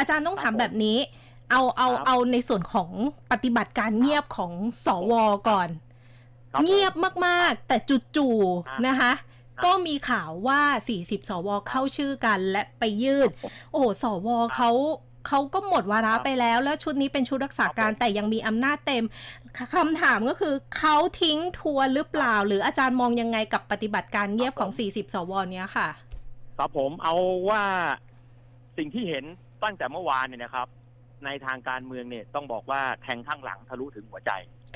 อาจารย์ต้องถามครับผมแบบนี้ เอาเอาครับเอาในส่วนของปฏิบัติการเงียบของสวก่อนครับผมเงียบมากๆ แต่จู่อ่าๆนะคะครับก็มีข่าวว่า 40 สวเข้าชื่อกันและไปยืดครับผมโอ้โหสวเขาเขาก็หมดวาระครับไปแล้ว แล้วชุดนี้เป็นชุดรักษาการครับผมแต่ยังมีอำนาจเต็มคำถามก็คือเขาทิ้งทวนหรือเปล่า หรืออาจารย์มองยังไงกับปฏิบัติการเงียบของ 40 สวเนี้ยค่ะ ครับผมเอาว่าสิ่งที่เห็น ตั้งแต่เมื่อวานเนี่ยนะครับ ในทางการเมืองเนี่ยต้องบอกว่าแทงข้างหลังทะลุถึงหัวใจ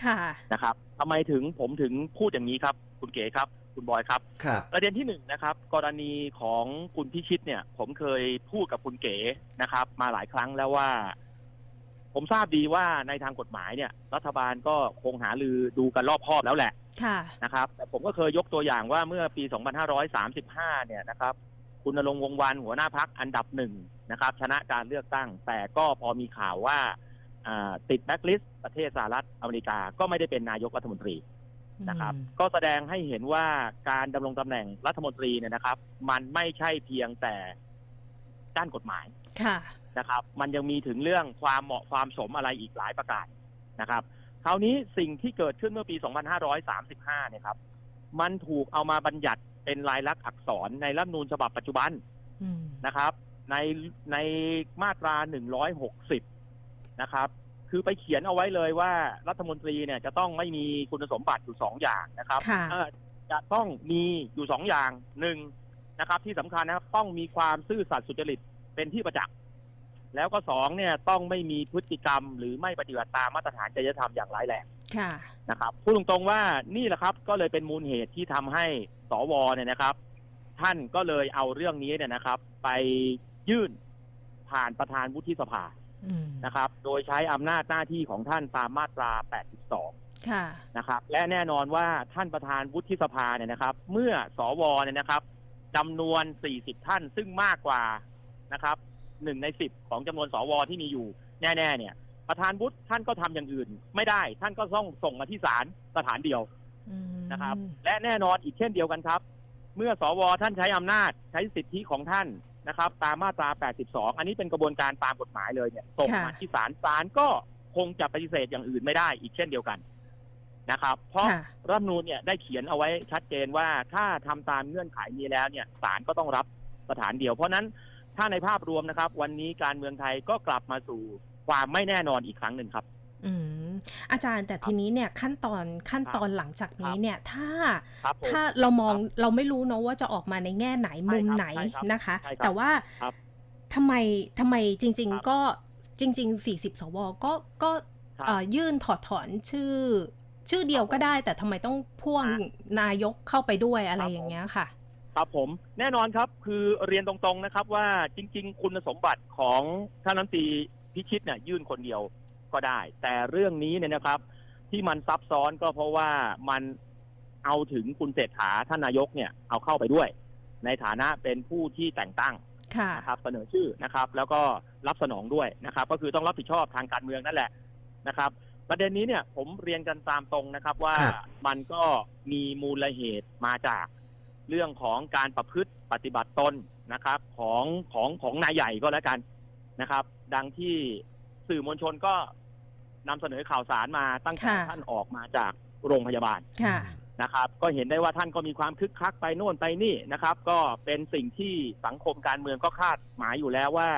ค่ะนะครับทำไมถึงผมถึงพูดอย่างนี้ครับ คุณเก๋ครับ คุณบอยครับครับ ประเด็นที่หนึ่งนะครับ กรณีของคุณพิชิตเนี่ย ผมเคยพูดกับคุณเก๋นะครับ มาหลายครั้งแล้วว่า ผมทราบดีว่าในทางกฎหมายเนี่ย รัฐบาลก็คงหาลือดูกันรอบคอบแล้วแหละค่ะนะครับแต่ผมก็เคยยกตัวอย่างว่าเมื่อปี 2535 เนี่ยนะครับ คุณณรงค์วงศ์วันหัวหน้าพักอันดับหนึ่งนะครับ ชนะการเลือกตั้ง แต่ก็พอมีข่าวว่าอ่าติดแบ็กลิสต์ประเทศสหรัฐอเมริกาก็ไม่ได้เป็นนายกรัฐมนตรีนะครับ ก็แสดงให้เห็นว่าการดำรงตำแหน่งรัฐมนตรีเนี่ยนะครับ มันไม่ใช่เพียงแต่ด้านกฎหมายค่ะนะครับ มันยังมีถึงเรื่องความเหมาะความสมอะไรอีกหลายประการนะครับคราวนี้สิ่งที่เกิดขึ้นเมื่อปี 2535 เนี่ยครับ มันถูกเอามาบัญญัติเป็นลายลักษณ์อักษรในรัฐธรรมนูญฉบับปัจจุบันอืมนะครับ ในในมาตรา160นะครับ คือไปเขียนเอาไว้เลยว่ารัฐมนตรีเนี่ยจะต้องไม่มีคุณสมบัติอยู่สองอย่างนะครับค่ะเอ่อจะต้องมีอยู่สองอย่างหนึ่งนะครับ ที่สำคัญนะครับต้องมีความซื่อสัตย์สุจริตเป็นที่ประจักษ์แล้วก็สองเนี่ยต้องไม่มีพฤติกรรม หรือไม่ปฏิบัติตามมาตรฐานจริยธรรมอย่างร้ายแรงค่ะ นะครับพูดตรงๆว่านี่แหละครับก็เลยเป็นมูลเหตุที่ทำให้สวเนี่ยนะครับ ท่านก็เลยเอาเรื่องนี้เนี่ยนะครับ ไปยื่นผ่านประธานวุฒิสภาอืมนะครับ โดยใช้อำนาจหน้าที่ของท่านตามมาตรา 82ค่ะนะครับ และแน่นอนว่าท่านประธานวุฒิสภาเนี่ยนะครับ เมื่อสวเนี่ยนะครับจำนวน 40 ท่านซึ่งมากกว่านะครับหนึ่งในสิบของจำนวนสวที่มีอยู่แน่ ๆ เนี่ย ประธานวุฒิท่านก็ทำอย่างอื่น ไม่ได้ท่านก็ต้องส่งมาที่ศาลสถานเดียวอืมนะครับ และแน่นอนอีกเช่นเดียวกันครับ เมื่อสวท่านใช้อำนาจใช้สิทธิของท่านนะครับ ตามมาตรา 82 อันนี้เป็นกระบวนการตามกฎหมายเลยเนี่ยส่งมาที่ศาลศาลก็คงจะปฏิเสธอย่างอื่นไม่ได้อีกเช่นเดียวกันนะครับ เพราะค่ะรัฐธรรมนูญเนี่ยได้เขียนเอาไว้ชัดเจนว่าถ้าทำตามเงื่อนไขนี้แล้วเนี่ยศาลก็ต้องรับสถานเดียว เพราะฉะนั้นถ้าในภาพรวมนะครับ วันนี้การเมืองไทยก็กลับมาสู่ ความไม่แน่นอนอีกครั้งหนึ่งครับ อืมอาจารย์แต่ทีนี้เนี่ยขั้นตอนขั้นตอนหลังจากนี้ครับเนี่ยถ้าครับผมถ้าเรามองเราไม่รู้เนาะว่าจะออกมาในแง่ไหนใช่มุมครับไหนใช่ครับนะคะใช่ครับแต่ว่าครับทำไมทำไมจริงครับๆก็จริง ๆ 40 สวก็ก็ครับเอ่อยื่นถอดถอนชื่อ ชื่อเดียวครับผมก็ได้ แต่ทำไมต้องพ่วงอ่นายกเข้าไปด้วยอะไรครับอย่างเงี้ยค่ะ ครับผมแน่นอนครับคือเรียนตรงๆนะครับว่าจริง ๆ คุณสมบัติของท่านรัฐมนตรี พิชิตเนี่ยยื่นคนเดียวก็ได้ แต่เรื่องนี้เนี่ยนะครับ ที่มันซับซ้อนก็เพราะว่ามันเอาถึงคุณเศรษฐาท่านนายกเนี่ยเอาเข้าไปด้วย ในฐานะเป็นผู้ที่แต่งตั้งค่ะนะครับเสนอชื่อนะครับ แล้วก็รับสนองด้วยนะครับ ก็คือต้องรับผิดชอบทางการเมืองนั่นแหละนะครับ ประเด็นนี้เนี่ยผมเรียนกันตามตรงนะครับว่าครับมันก็มีมูลเหตุมาจากเรื่องของการประพฤติปฏิบัติตนนะครับ ของของของนายใหญ่ก็แล้วกันนะครับ ดังที่สื่อมวลชนก็นำเสนอข่าวสารมาตั้งแต่ค่ะ ท่านออกมาจากโรงพยาบาลค่ะ นะครับ ก็เห็นได้ว่าท่านก็มีความคึกคักไปโน่นไปนี่นะครับ ก็เป็นสิ่งที่สังคมการเมืองก็คาดหมายอยู่แล้วว่า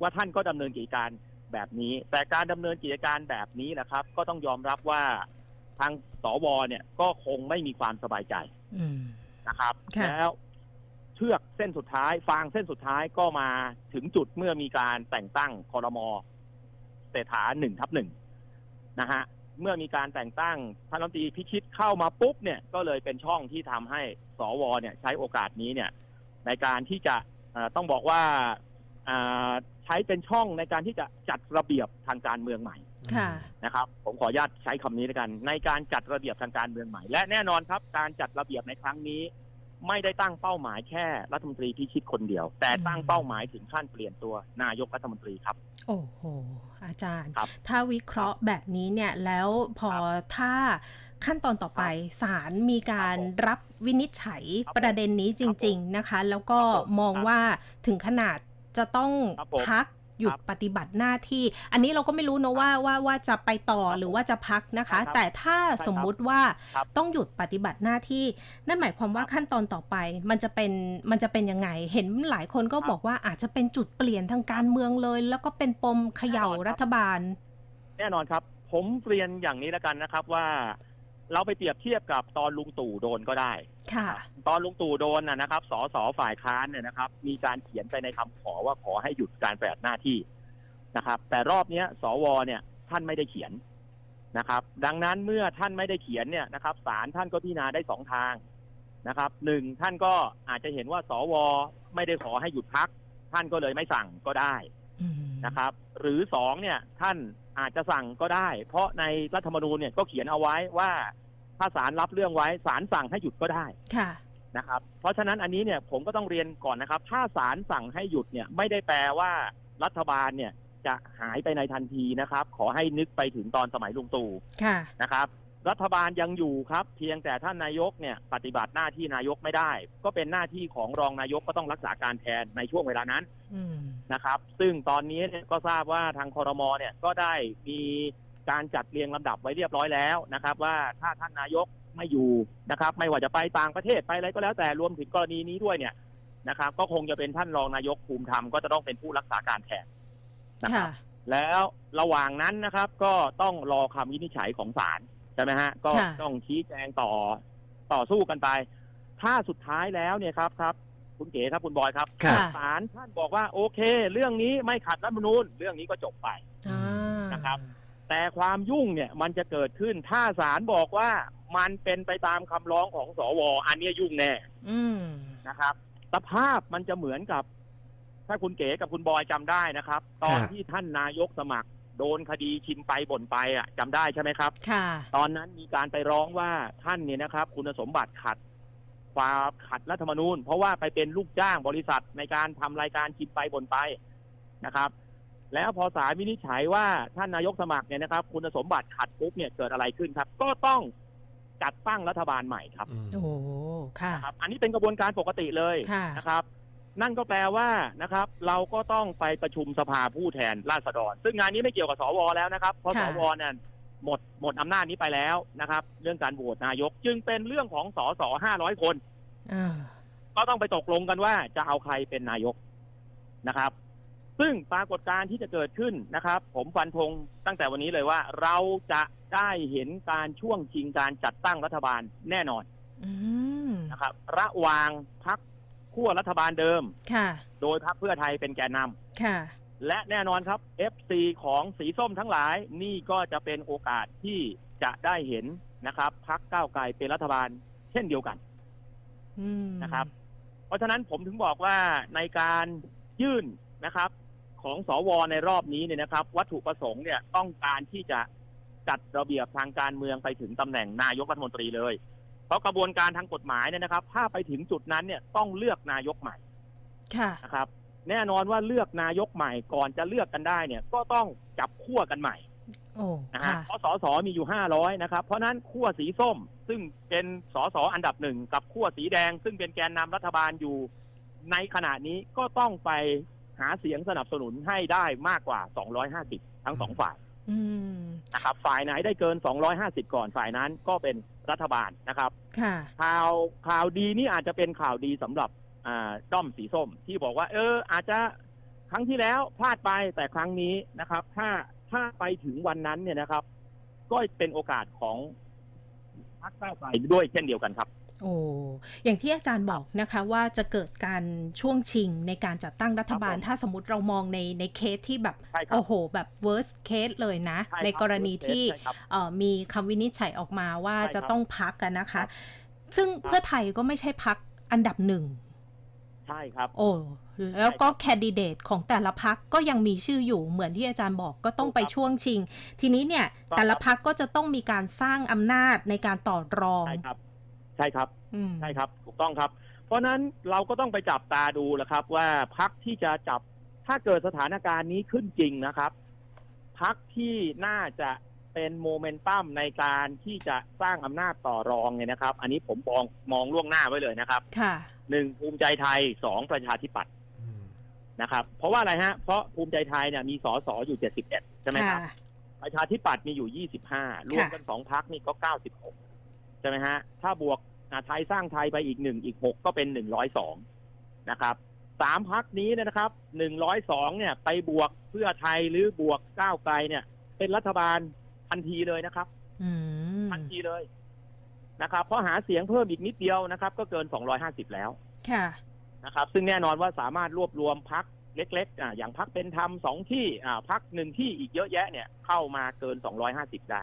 ว่าท่านก็ดำเนินกิจการแบบนี้ แต่การดำเนินกิจการแบบนี้นะครับ ก็ต้องยอมรับว่าทางสวเนี่ยก็คงไม่มีความสบายใจ อืม นะครับค่ะ แล้วเชือกเส้นสุดท้าย ฟางเส้นสุดท้ายก็มาถึงจุดเมื่อมีการแต่งตั้งคอรมอเศรษฐาหนึ่งทับหนึ่งนะฮะเมื่อมีการแต่งตั้งท่านรัฐมนตรีพิชิตเข้ามาปุ๊บเนี่ยก็เลยเป็นช่องที่ทำให้สวเนี่ยใช้โอกาสนี้เนี่ย ในการที่จะเอ่อต้องบอกว่าอ่าใช้เป็นช่องในการที่จะจัดระเบียบทางการเมืองใหม่ค่ะนะครับ ผมขออนุญาตใช้คำนี้แล้วกัน ในการจัดระเบียบทางการเมืองใหม่ และแน่นอนครับ การจัดระเบียบในครั้งนี้ ไม่ได้ตั้งเป้าหมายแค่รัฐมนตรีพิชิตคนเดียว แต่ตั้งเป้าหมายถึงขั้นเปลี่ยนตัวนายกรัฐมนตรีครับ โอ้โห อาจารย์ครับถ้าวิเคราะห์แบบนี้เนี่ยแล้วพอครับถ้าขั้นตอนต่อไปศาลมีการครับผมรับวินิจฉัยครับประเด็นนี้จริง ๆนะคะ แล้วก็ครับผมมองครับว่าถึงขนาดจะต้องครับผมพัก หยุดปฏิบัติหน้าที่ อันนี้เราก็ไม่รู้นะว่าว่าว่าจะไปต่อครับหรือว่าจะพักนะคะใช่ครับแต่ถ้าใช่ครับสมมุติว่าครับต้องหยุดปฏิบัติหน้าที่ นั่นหมายความว่าขั้นตอนต่อไป มันจะเป็นมันจะเป็นยังไง เห็นหลายคนก็ครับบอกว่าอาจจะเป็นจุดเปลี่ยนทางการเมืองเลย แล้วก็เป็นปมเขย่าแน่นอนครับรัฐบาล แน่นอนครับ ผมเรียนอย่างนี้แล้วกันนะครับว่า เราไปเปรียบเทียบกับตอนลุงตู่โดนก็ได้ ค่ะ ตอนลุงตู่โดนนะนะครับ สสฝ่ายค้านเนี่ยนะครับ มีการเขียนไปในคำขอว่าขอให้หยุดการปฏิบัติหน้าที่นะครับ แต่รอบเนี้ย สวเนี่ย ท่านไม่ได้เขียนนะครับ ดังนั้นเมื่อท่านไม่ได้เขียนเนี่ยนะครับศาลท่านก็พิจารณาได้สองทางนะครับหนึ่งท่านก็อาจจะเห็นว่าสวไม่ได้ขอให้หยุดพัก ท่านก็เลยไม่สั่งก็ได้อืม นะครับ หรือสองเนี่ยท่านอาจจะสั่งก็ได้ เพราะในรัฐธรรมนูญเนี่ยก็เขียนเอาไว้ว่า ถ้าศาลรับเรื่องไว้ศาลสั่งให้หยุดก็ได้ค่ะนะครับ เพราะฉะนั้นอันนี้เนี่ยผมก็ต้องเรียนก่อนนะครับ ถ้าศาลสั่งให้หยุดเนี่ยไม่ได้แปลว่ารัฐบาลเนี่ยจะหายไปในทันทีนะครับ ขอให้นึกไปถึงตอนสมัยลุงตู่ค่ะนะครับ รัฐบาลยังอยู่ครับ เพียงแต่ท่านนายกเนี่ยปฏิบัติหน้าที่นายกไม่ได้ ก็เป็นหน้าที่ของรองนายกก็ต้องรักษาการแทนในช่วงเวลานั้นอืมนะครับ ซึ่งตอนนี้เนี่ยก็ทราบว่าทางคอรมอเนี่ยก็ได้มีการจัดเรียงลำดับไว้เรียบร้อยแล้วนะครับ ว่าถ้าท่านนายกไม่อยู่นะครับ ไม่ว่าจะไปต่างประเทศไปอะไรก็แล้วแต่รวมถึงกรณีนี้ด้วยเนี่ยนะครับ ก็คงจะเป็นท่านรองนายกภูมิธรรมก็จะต้องเป็นผู้รักษาการแทนนะครับค่ะแล้วระหว่างนั้นนะครับ ก็ต้องรอคำวินิจฉัยของศาล ใช่ไหมฮะ ก็ค่ะ ต้องชี้แจงต่อต่อสู้กันไป ถ้าสุดท้ายแล้วเนี่ยครับครับ คุณเก๋ครับคุณบอยครับครับค่ะ ศาลท่านบอกว่าโอเค เรื่องนี้ไม่ขัดรัฐธรรมนูญเรื่องนี้ก็จบไป อ่านะครับ แต่ความยุ่งเนี่ยมันจะเกิดขึ้นถ้าศาลบอกว่ามันเป็นไปตามคำร้องของสวอันเนี้ยยุ่งแน่อืม นะครับสภาพมันจะเหมือนกับ ถ้าคุณเก๋กับคุณบอยจำได้นะครับ ตอนครับที่ท่านนายกสมัคร โดนคดีชิมไปบ่นไปอะจำได้ใช่ไหมครับ ค่ะ ตอนนั้นมีการไปร้องว่าท่านเนี่ยนะครับ คุณสมบัติขัด ความขัดรัฐธรรมนูญ เพราะว่าไปเป็นลูกจ้างบริษัทในการทำรายการชิมไปบ่นไปนะครับ แล้วพอศาลวินิจฉัยว่าท่านนายกสมัครเนี่ยนะครับ คุณสมบัติขัดปุ๊บเนี่ยเกิดอะไรขึ้นครับ ก็ต้องจัดตั้งรัฐบาลใหม่ครับ อืม โอ้ค่ะ นะครับอันนี้เป็นกระบวนการปกติเลยค่ะ นะครับ นั่นก็แปลว่านะครับ เราก็ต้องไปประชุมสภาผู้แทนราษฎร ซึ่งงานนี้ไม่เกี่ยวกับสวแล้วนะครับเพราะสค่ะวเนี่ยหมดหมดอำนาจนี้ไปแล้วนะครับ เรื่องการโหวตนายกจึงเป็นเรื่องของสสห้าร้อยคนอ่าก็ต้องไปตกลงกันว่าจะเอาใครเป็นนายกนะครับ ซึ่งปรากฏการณ์ที่จะเกิดขึ้นนะครับ ผมฟันธงตั้งแต่วันนี้เลยว่า เราจะได้เห็นการช่วงชิงการจัดตั้งรัฐบาลแน่นอนอืมนะครับ ระหว่างพัก ขั้วรัฐบาลเดิม ค่ะ โดยพักเพื่อไทยเป็นแกนนำ ค่ะ และแน่นอนครับ FC ของสีส้มทั้งหลาย นี่ก็จะเป็นโอกาสที่จะได้เห็นนะครับพักก้าวไกลเป็นรัฐบาลเช่นเดียวกันอืมนะครับ เพราะฉะนั้นผมถึงบอกว่าในการยื่นนะครับ ของสวในรอบนี้เนี่ยนะครับ วัตถุประสงค์เนี่ยต้องการที่จะจัดระเบียบทางการเมืองไปถึงตำแหน่งนายกรัฐมนตรีเลยเพ ราะกระบวนการทางกฎหมายเนี่ยนะครับ ถ้าไปถึงจุดนั้นเนี่ยต้องเลือกนายกใหม่ค่ะนะครับ แน่นอนว่าเลือกนายกใหม่ก่อนจะเลือกกันได้เนี่ย ก็ต้องจับขั้วกันใหม่โอ้นะฮะค่ะเพราะสสมีอยู่ห้าร้อยนะครับ เพราะฉะนั้นขั้วสีส้มซึ่งเป็นสสอันดับหนึ่งกับขั้วสีแดง ซึ่งเป็นแกนนำรัฐบาลอยู่ ในขณะนี้ก็ต้องไปหาเสียงสนับสนุนให้ได้มากกว่า250ทั้งสองฝ่ายอืม นะครับ ฝ่ายไหนได้เกิน 250 ก่อนฝ่ายนั้นก็เป็นรัฐบาลนะครับค่ะข่าวข่าวดีนี่อาจจะเป็นข่าวดีสำหรับอ่าด้อมสีส้ม ที่บอกว่า เออ อาจจะครั้งที่แล้วพลาดไปแต่ครั้งนี้นะครับ ถ้าถ้าไปถึงวันนั้นเนี่ยนะครับ ก็เป็นโอกาสของพรรคก้าวไกลด้วยเช่นเดียวกันครับ โอ้อย่างที่อาจารย์บอกนะคะว่าจะเกิดการช่วงชิงในการจัดตั้งรัฐบาลครับผมถ้าสมมติเรามองในในเคสที่แบบใช่ครับโอ้โห แบบ worst case เลยนะช่ครับในกรณีที่ใช่ครับเอ่อมีคำวินิจฉัยออกมาว่าใช่ครับจะต้องพักกันนะครัคะบซึ่งครับเพื่อไทยก็ไม่ใช่พักอันดับหนึ่งใช่ครับ โอ้แล้วก็ใช่ครับแคนดิเดตของแต่ละพักก็ยังมีชื่ออยู่เหมือนที่อาจารย์บอกก็ต้องไปถูกครับช่วงชิง ทีนี้เนี่ยถูกครับแต่ละพักก็จะต้องมีการสร้างอำนาจในการต่อรองใช่ครับใช่ครับอืมใช่ครับ ถูกต้องครับ เพราะฉะนั้นเราก็ต้องไปจับตาดูแหละครับ ว่าพักที่จะจับถ้าเกิดสถานการณ์นี้ขึ้นจริงนะครับพักที่น่าจะเป็นโมเมนตัมในการที่จะสร้างอำนาจต่อรองเนี่ยนะครับ อันนี้ผมมองมองล่วงหน้าไว้เลยนะครับค่ะหนึ่งภูมิใจไทยสองประชาธิปัตย์อืมนะครับ เพราะว่าอะไรฮะ เพราะภูมิใจไทยเนี่ยมีสสอยู่71ใช่ไหมครับค่ะประชาธิปัตย์มีอยู่25รวมกันสองพักนี่ก็96ใช่ไหมฮะ ถ้าบวกอ่า ไทยสร้างไทยไปอีกหนึ่งอีก6ก็เป็น102นะครับสามพักนี้เนยนะครับ102เนี่ยไปบวกเพื่อไทยหรือบวกก้าวไกลเนี่ย เป็นรัฐบาลทันทีเลยนะครับอืมทันทีเลยนะครับ เพราะหาเสียงเพิ่มอีกนิดเดียวนะครับ ก็เกิน250แล้ว ค่ะนะครับ ซึ่งแน่นอนว่าสามารถรวบรวมพักเล็กๆอ่าอย่างพักเป็นธรรมสองที่อ่าพักหนึ่งที่อีกเยอะแยะเนี่ยเข้ามาเกิน250ได้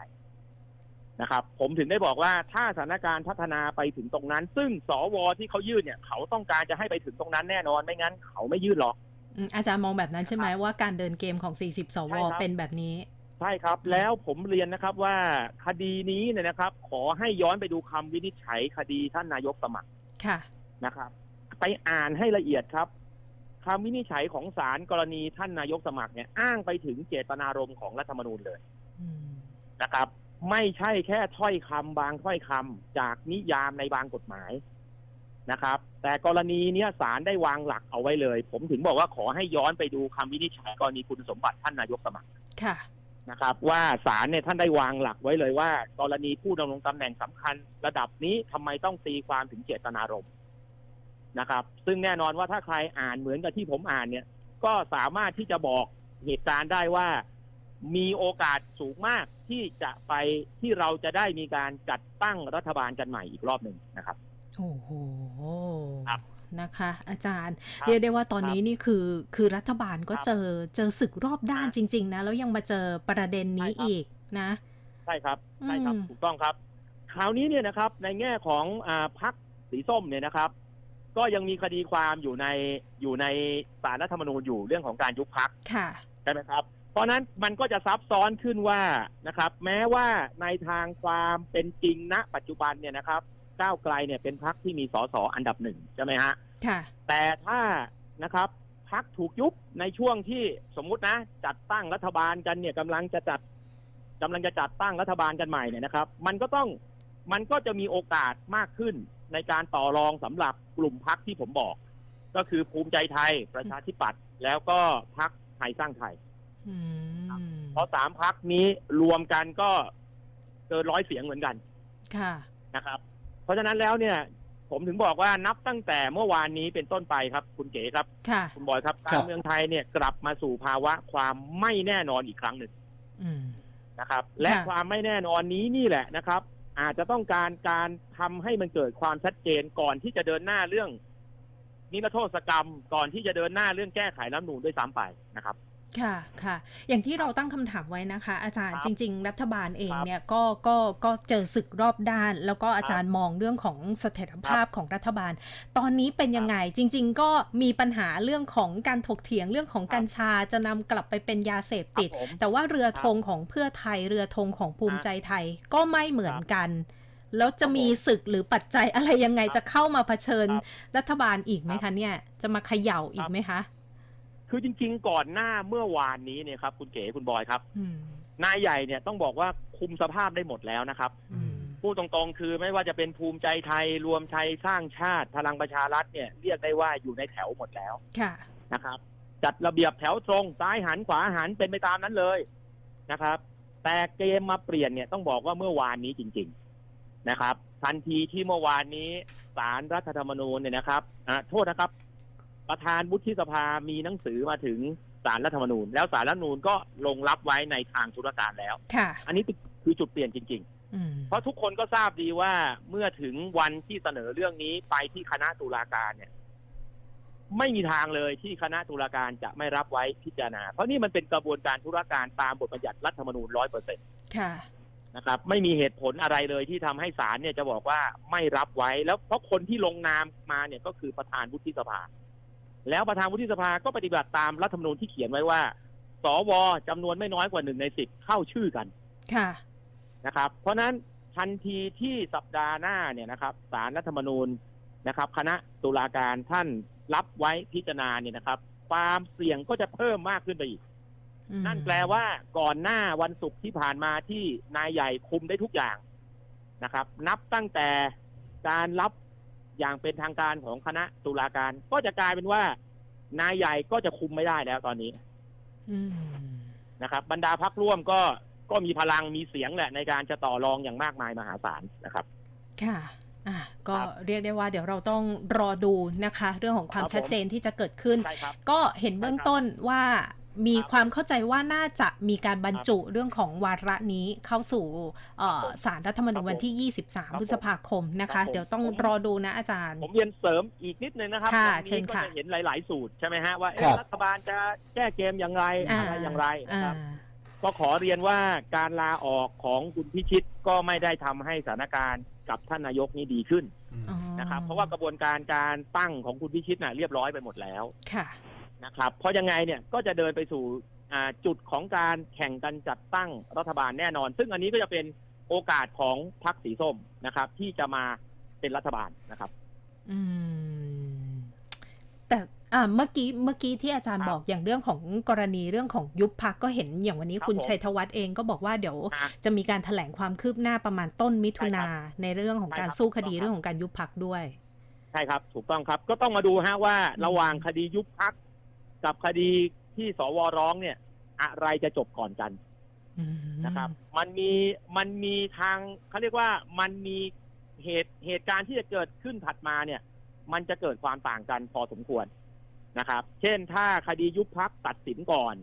นะครับ ผมถึงได้บอกว่าถ้าสถานการณ์พัฒนาไปถึงตรงนั้น ซึ่งสวที่เขายื่นเนี่ย เขาต้องการจะให้ไปถึงตรงนั้นแน่นอนไม่งั้น เขาไม่ยื่นหรอกอืมอาจารย์มองแบบนั้นใช่ไหมครับว่าการเดินเกมของ 40 สวใช่ครับเป็นแบบนี้ใช่ครับ แล้วผมเรียนนะครับว่าคดีนี้เนี่ยนะครับ ขอให้ย้อนไปดูคำวินิจฉัยคดีท่านนายกสมัครค่ะนะครับ ไปอ่านให้ละเอียดครับคำวินิจฉัยของศาลกรณีท่านนายกสมัครเนี่ยอ้างไปถึงเจตนารมณ์ของรัฐธรรมนูญเลยอืมนะครับ ไม่ใช่แค่ถ้อยคำบางถ้อยคำจากนิยามในบางกฎหมายนะครับ แต่กรณีเนี้ยศาลได้วางหลักเอาไว้เลย ผมถึงบอกว่าขอให้ย้อนไปดูคำวินิจฉัยกรณีคุณสมบัติท่านนายกสมัครค่ะนะครับ ว่าศาลเนี่ยท่านได้วางหลักไว้เลยว่า กรณีผู้ดำรงตำแหน่งสำคัญ ระดับนี้ทำไมต้องตีความถึงเจตนารมณ์นะครับ ซึ่งแน่นอนว่าถ้าใครอ่านเหมือนกับที่ผมอ่านเนี่ย ก็สามารถที่จะบอกเหตุการณ์ได้ว่า มีโอกาสสูงมากที่จะไปที่เราจะได้มีการจัดตั้งรัฐบาลกันใหม่อีกรอบหนึ่งนะครับ โอ้โหครับนะคะ อาจารย์ครับเรียกได้ว่าตอนนี้นี่คือคือรัฐบาลก็ครับเจอเจอศึกรอบด้านครับจริง ๆ นะ แล้วยังมาเจอประเด็นนี้ใช่ครับอีกนะ ใช่ครับใช่ครับอืมถูกต้องครับคราวนี้เนี่ยนะครับ ในแง่ของอ่าพักสีส้มเนี่ยนะครับ ก็ยังมีคดีความอยู่ในอยู่ในศาลรัฐธรรมนูญอยู่เรื่องของการยุบพักค่ะใช่ไหมครับ เพราะฉะนั้นมันก็จะซับซ้อนขึ้นว่านะครับ แม้ว่าในทางความเป็นจริงณ ปัจจุบันเนี่ยนะครับก้าวไกลเนี่ยเป็นพักที่มีสสอันดับหนึ่งใช่ไหมฮะค่ะแต่ถ้านะครับพักถูกยุบในช่วงที่สมมุตินะ จัดตั้งรัฐบาลกันเนี่ยกำลังจะจัดกำลังจะจัดตั้งรัฐบาลกันใหม่เนี่ยนะครับ มันก็ต้องมันก็จะมีโอกาสมากขึ้นในการต่อรองสำหรับกลุ่มพักที่ผมบอก ก็คือภูมิใจไทยประชาธิปัตย์แล้วก็พักไทยสร้างไทยอืม เพราะสามพักนี้รวมกันก็เกินร้อยเสียงเหมือนกัน ค่ะ นะครับ เพราะฉะนั้นแล้วเนี่ย ผมถึงบอกว่านับตั้งแต่เมื่อวานนี้เป็นต้นไปครับ คุณเก๋ครับ ค่ะ คุณบอยครับครัการบเมืองไทยเนี่ยกลับมาสู่ภาวะความไม่แน่นอนอีกครั้งหนึ่งอืมนะครับ และค่ะความไม่แน่นอนนี้นี่แหละนะครับ อาจจะต้องการการทำให้มันเกิดความชัดเจนก่อนที่จะเดินหน้าเรื่องนิรโทษกรรมก่อนที่จะเดินหน้าเรื่องแก้ไขรัฐธรรมนูญด้วยซ้ำไปนะครับ ค่ะค่ะ อย่างที่เราตั้งคำถามไว้นะคะ อาจารย์ครับจริง ๆ รัฐบาลเองครับเนี่ยก็ก็ก็เจอศึกรอบด้าน แล้วก็อาจารย์มองเรื่องของเสถียรภาพของรัฐบาล ตอนนี้เป็นยังไงจริง ๆ ก็มีปัญหาเรื่องของการถกเถียงเรื่องของครับกัญชาจะนำกลับไปเป็นยาเสพติดครับผมแต่ว่าเรือครับธงของเพื่อไทยเรือธงของภูมิครับใจไทยก็ไม่เหมือนกันแล้วจะครับผมมีศึกหรือปัจจัยอะไรยังไงครับจะเข้ามาเผชิญครับรัฐบาลอีกไหมครัคะบเนี่ย จะมาเขย่าอีครักบไหมคะ คือจริง ๆ ก่อนหน้าเมื่อวานนี้เนี่ยครับ คุณเก๋คุณบอยครับอืมนายใหญ่เนี่ยต้องบอกว่าคุมสภาพได้หมดแล้วนะครับอืมพูดตรงๆ คือไม่ว่าจะเป็นภูมิใจไทยรวมไทยสร้างชาติพลังประชารัฐเนี่ยเรียกได้ว่าอยู่ในแถวหมดแล้วค่ะนะครับ จัดระเบียบแถวตรงซ้ายหันขวาหันเป็นไปตามนั้นเลยนะครับ แต่เกมมาเปลี่ยนเนี่ยต้องบอกว่าเมื่อวานนี้จริง ๆนะครับ ทันทีที่เมื่อวานนี้ศาลรัฐธรรมนูญเนี่ยนะครับอะโทษนะครับ ประธานวุฒิสภามีหนังสือมาถึงศาลรัฐธรรมนูญ แล้วศาลรัฐธรรมนูญก็ลงรับไว้ในทางธุรการแล้วค่ะอันนี้คือจุดเปลี่ยนจริงๆอืมเพราะทุกคนก็ทราบดีว่าเมื่อถึงวันที่เสนอเรื่องนี้ไปที่คณะตุลาการเนี่ย ไม่มีทางเลยที่คณะตุลาการจะไม่รับไว้พิจารณา เพราะนี่มันเป็นกระบวนการธุรการตามบทบัญญัติรัฐธรรมนูญร้อยเปอร์เซ็นตค่ะนะครับ ไม่มีเหตุผลอะไรเลยที่ทำให้ศาลเนี่ยจะบอกว่าไม่รับไว้แล้วเพราะคนที่ลงนามมาเนี่ยก็คือประธานวุฒิสภา แล้วประธานวุฒิสภาก็ปฏิบัติตามรัฐธรรมนูญที่เขียนไว้ว่า สวจำนวนไม่น้อยกว่าหนึ่งในสิบเข้าชื่อกัน ค่ะนะครับ เพราะฉะนั้นทันทีที่สัปดาห์หน้าเนี่ยนะครับสารรัฐธรรมนูญนะครับ คณะตุลาการท่านรับไว้พิจารณาเนี่ยนะครับ ความเสี่ยงก็จะเพิ่มมากขึ้นไปอีกอืมนั่นแปลว่าก่อนหน้าวันศุกร์ที่ผ่านมาที่นายใหญ่คุมได้ทุกอย่างนะครับ นับตั้งแต่การรับ อย่างเป็นทางการของคณะตุลาการ ก็จะกลายเป็นว่า นายใหญ่ก็จะคุมไม่ได้แล้วตอนนี้อืมนะครับ บรรดาพักร่วมก็ก็มีพลังมีเสียงแหละในการจะต่อรองอย่างมากมายมหาศาลนะครับ ค่ะอะก็ครับเรียกได้ว่าเดี๋ยวเราต้องรอดูนะคะ เรื่องของความครับผมชัดเจนที่จะเกิดขึ้นใช่ครับก็เห็นเบื้องต้นว่า มีครับความเข้าใจว่าน่าจะมีการบรรจุเรื่องของวาระนี้เข้าสู่เอ่อครับผมสารรัฐธรรมนูญครับผมวันที่ครับ23 พฤษภาคมนะครัคะบผมเดี๋ยวต้องผมรอดูนะอาจารย์ ผมเรียนเสริมอีกนิดนึงนะครับค่ะวันเชินี้ญก็ค่ะจะเห็นหลาย ๆ สูตรใช่ไหมฮะว่าเอ๊ะครับรัฐบาลจะแก้เกมอย่างไรอะไรอย่างไรนะครับอ่าก็ขอเรียนว่าการลาออกของคุณพิชิตก็ไม่ได้ทำให้สถานการณ์กับท่านนายกนี้ดีขึ้นอ๋อนะครับ เพราะว่ากระบวนการการตั้งของคุณพิชิตน่ะเรียบร้อยไปหมดแล้วค่ะ นะครับ เพราะยังไงเนี่ยก็จะเดินไปสู่อ่าจุดของการแข่งกันจัดตั้งรัฐบาลแน่นอน ซึ่งอันนี้ก็จะเป็นโอกาสของพรรคสีส้มนะครับ ที่จะมาเป็นรัฐบาลนะครับ อืม แต่อ่าเมื่อกี้เมื่อกี้ที่อาจารย์ครับบอกอย่างเรื่องของกรณีเรื่องของยุบพักก็เห็นอย่างวันนี้ครับคุณผมชัยธวัฒน์เองก็บอกว่าเดี๋ยวอะจะมีการแถลงความคืบหน้าประมาณต้นมิถุนาใช่ครับในเรื่องของการใช่ครับสู้คดีถูกต้องครับเรื่องของการยุบพักด้วย ใช่ครับ ถูกต้องครับ ก็ต้องมาดูฮะว่าระหว่างคดียุบพัก กับคดีที่สวร้องเนี่ย อะไรจะจบก่อนกันอืมนะครับ มันมีมันมีทางเขาเรียกว่ามันมีเหตุเหตุการณ์ที่จะเกิดขึ้นถัดมาเนี่ย มันจะเกิดความต่างกันพอสมควรนะครับ เช่นถ้าคดียุบพักตัดสินก่อน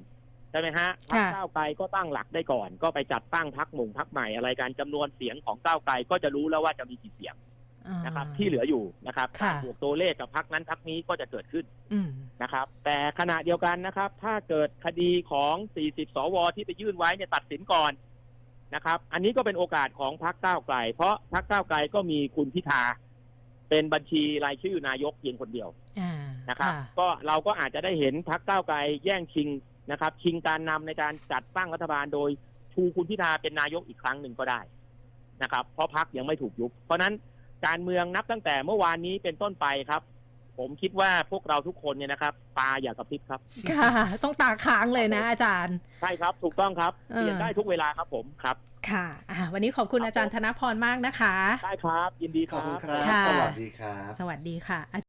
ใช่ไหมฮะพักค่ะก้าวไกลก็ตั้งหลักได้ก่อน ก็ไปจัดตั้งพักหมุงพักใหม่อะไรการจำนวนเสียงของก้าวไกลก็จะรู้แล้วว่าจะมีกี่เสียงอ่า นะครับ ที่เหลืออยู่นะครับค่ะการบวกตัวเลขกับพักนั้นพักนี้ก็จะเกิดขึ้นอืมนะครับ แต่ขณะเดียวกันนะครับ ถ้าเกิดคดีของ 40 สว ที่ไปยื่นไว้เนี่ยตัดสินก่อนนะครับ อันนี้ก็เป็นโอกาสของพรรคก้าวไกล เพราะพรรคก้าวไกลก็มีคุณพิธาเป็นบัญชีรายชื่อนายกเพียงคนเดียวอ่านะครับค่ะก็เราก็อาจจะได้เห็นพรรคก้าวไกลแย่งชิงนะครับ ชิงการนำในการจัดตั้งรัฐบาลโดยชูคุณพิธาเป็นนายกอีกครั้งหนึ่งก็ได้นะครับ เพราะพรรคยังไม่ถูกยุบ เพราะฉะนั้น การเมืองนับตั้งแต่เมื่อวานนี้เป็นต้นไปครับ ผมคิดว่าพวกเราทุกคนเนี่ยนะครับ ตาอย่ากระพริบครับ ค่ะ ต้องตาค้างเลยนะ อาจารย์ ใช่ครับ ถูกต้องครับเออเปลี่ยนได้ทุกเวลาครับผมครับค่ะอ่าวันนี้ขอบคุณครับอาจารย์ผมธนพรมากนะคะ ได้ครับ ยินดีคขอบรัคุณบครับค่ะสวัสดีครับ สวัสดีค่ะ